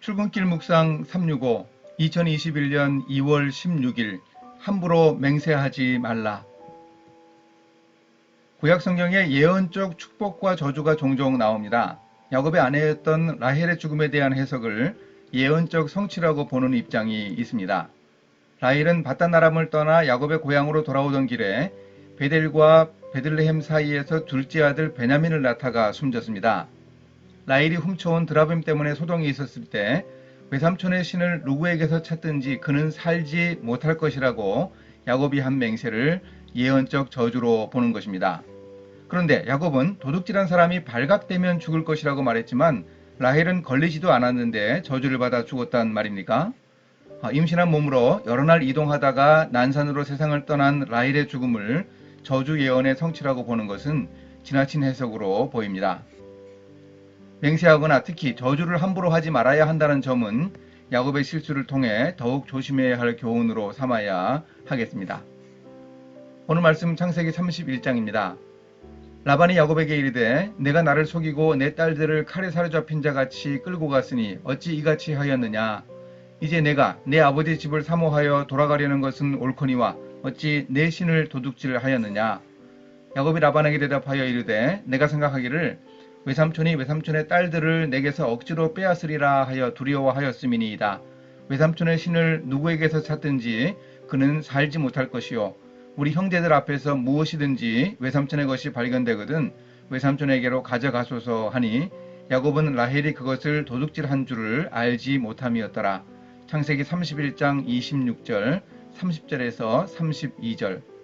출근길 묵상 365 2021년 2월 16일 함부로 맹세하지 말라. 구약 성경에 예언적 축복과 저주가 종종 나옵니다. 야곱의 아내였던 라헬의 죽음에 대한 해석을 예언적 성취라고 보는 입장이 있습니다. 라헬은 바단나람을 떠나 야곱의 고향으로 돌아오던 길에 베델과 베들레헴 사이에서 둘째 아들 베냐민을 낳다가 숨졌습니다. 라헬이 훔쳐온 드라빔 때문에 소동이 있었을 때 외삼촌의 신을 누구에게서 찾든지 그는 살지 못할 것이라고 야곱이 한 맹세를 예언적 저주로 보는 것입니다. 그런데 야곱은 도둑질한 사람이 발각되면 죽을 것이라고 말했지만 라헬은 걸리지도 않았는데 저주를 받아 죽었단 말입니까? 아, 임신한 몸으로 여러 날 이동하다가 난산으로 세상을 떠난 라헬의 죽음을 저주 예언의 성취라고 보는 것은 지나친 해석으로 보입니다. 맹세하거나 특히 저주를 함부로 하지 말아야 한다는 점은 야곱의 실수를 통해 더욱 조심해야 할 교훈으로 삼아야 하겠습니다. 오늘 말씀 창세기 31장입니다. 라반이 야곱에게 이르되 내가 나를 속이고 내 딸들을 칼에 사로잡힌 자 같이 끌고 갔으니 어찌 이같이 하였느냐 이제 내가 내 아버지 집을 사모하여 돌아가려는 것은 옳거니와 어찌 내 신을 도둑질하였느냐 야곱이 라반에게 대답하여 이르되 내가 생각하기를 외삼촌이 외삼촌의 딸들을 내게서 억지로 빼앗으리라 하여 두려워하였음이니이다. 외삼촌의 신을 누구에게서 찾든지 그는 살지 못할 것이요. 우리 형제들 앞에서 무엇이든지 외삼촌의 것이 발견되거든 외삼촌에게로 가져가소서 하니 야곱은 라헬이 그것을 도둑질한 줄을 알지 못함이었더라. 창세기 31장 26절, 30절에서 32절.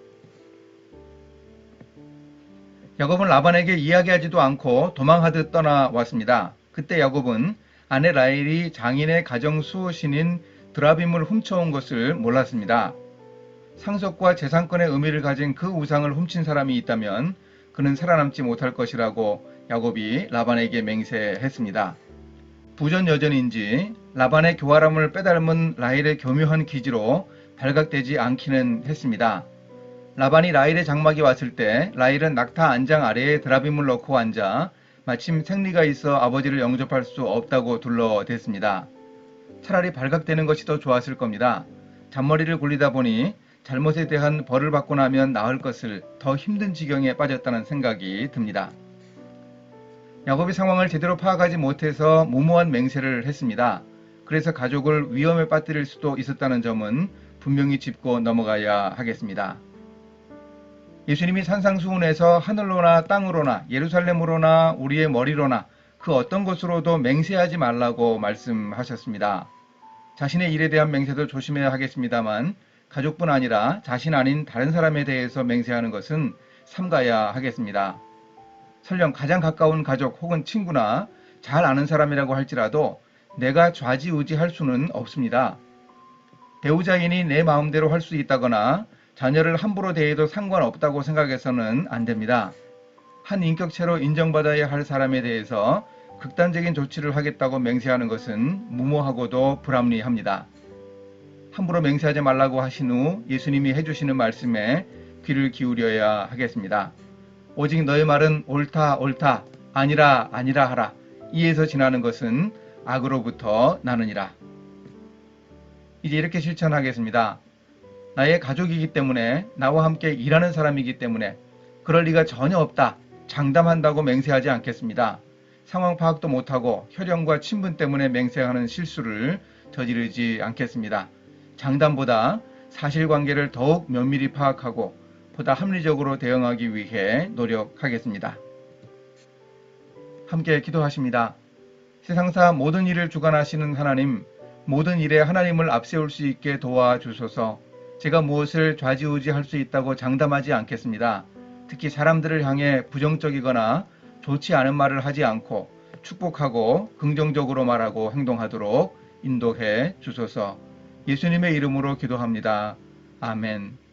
야곱은 라반에게 이야기하지도 않고 도망하듯 떠나왔습니다. 그때 야곱은 아내 라헬이 장인의 가정 수호신인 드라빔을 훔쳐온 것을 몰랐습니다. 상속과 재산권의 의미를 가진 그 우상을 훔친 사람이 있다면 그는 살아남지 못할 것이라고 야곱이 라반에게 맹세했습니다. 부전 여전인지 라반의 교활함을 빼닮은 라헬의 교묘한 기지로 발각되지 않기는 했습니다. 라반이 라헬의 장막에 왔을 때 라헬은 낙타 안장 아래에 드라빔을 넣고 앉아 마침 생리가 있어 아버지를 영접할 수 없다고 둘러댔습니다. 차라리 발각되는 것이 더 좋았을 겁니다. 잔머리를 굴리다 보니 잘못에 대한 벌을 받고 나면 나을 것을 더 힘든 지경에 빠졌다는 생각이 듭니다. 야곱이 상황을 제대로 파악하지 못해서 무모한 맹세를 했습니다. 그래서 가족을 위험에 빠뜨릴 수도 있었다는 점은 분명히 짚고 넘어가야 하겠습니다. 예수님이 산상수훈에서 하늘로나 땅으로나 예루살렘으로나 우리의 머리로나 그 어떤 곳으로도 맹세하지 말라고 말씀하셨습니다. 자신의 일에 대한 맹세도 조심해야 하겠습니다만 가족뿐 아니라 자신 아닌 다른 사람에 대해서 맹세하는 것은 삼가야 하겠습니다. 설령 가장 가까운 가족 혹은 친구나 잘 아는 사람이라고 할지라도 내가 좌지우지할 수는 없습니다. 배우자인이 내 마음대로 할 수 있다거나 자녀를 함부로 대해도 상관없다고 생각해서는 안 됩니다. 한 인격체로 인정받아야 할 사람에 대해서 극단적인 조치를 하겠다고 맹세하는 것은 무모하고도 불합리합니다. 함부로 맹세하지 말라고 하신 후 예수님이 해주시는 말씀에 귀를 기울여야 하겠습니다. 오직 너의 말은 옳다 옳다 아니라 아니라 하라 이에서 지나는 것은 악으로부터 나느니라. 이제 이렇게 실천하겠습니다. 나의 가족이기 때문에 나와 함께 일하는 사람이기 때문에 그럴 리가 전혀 없다. 장담한다고 맹세하지 않겠습니다. 상황 파악도 못하고 혈연과 친분 때문에 맹세하는 실수를 저지르지 않겠습니다. 장담보다 사실관계를 더욱 면밀히 파악하고 보다 합리적으로 대응하기 위해 노력하겠습니다. 함께 기도하십니다. 세상사 모든 일을 주관하시는 하나님, 모든 일에 하나님을 앞세울 수 있게 도와주소서. 제가 무엇을 좌지우지할 수 있다고 장담하지 않겠습니다. 특히 사람들을 향해 부정적이거나 좋지 않은 말을 하지 않고 축복하고 긍정적으로 말하고 행동하도록 인도해 주소서. 예수님의 이름으로 기도합니다. 아멘.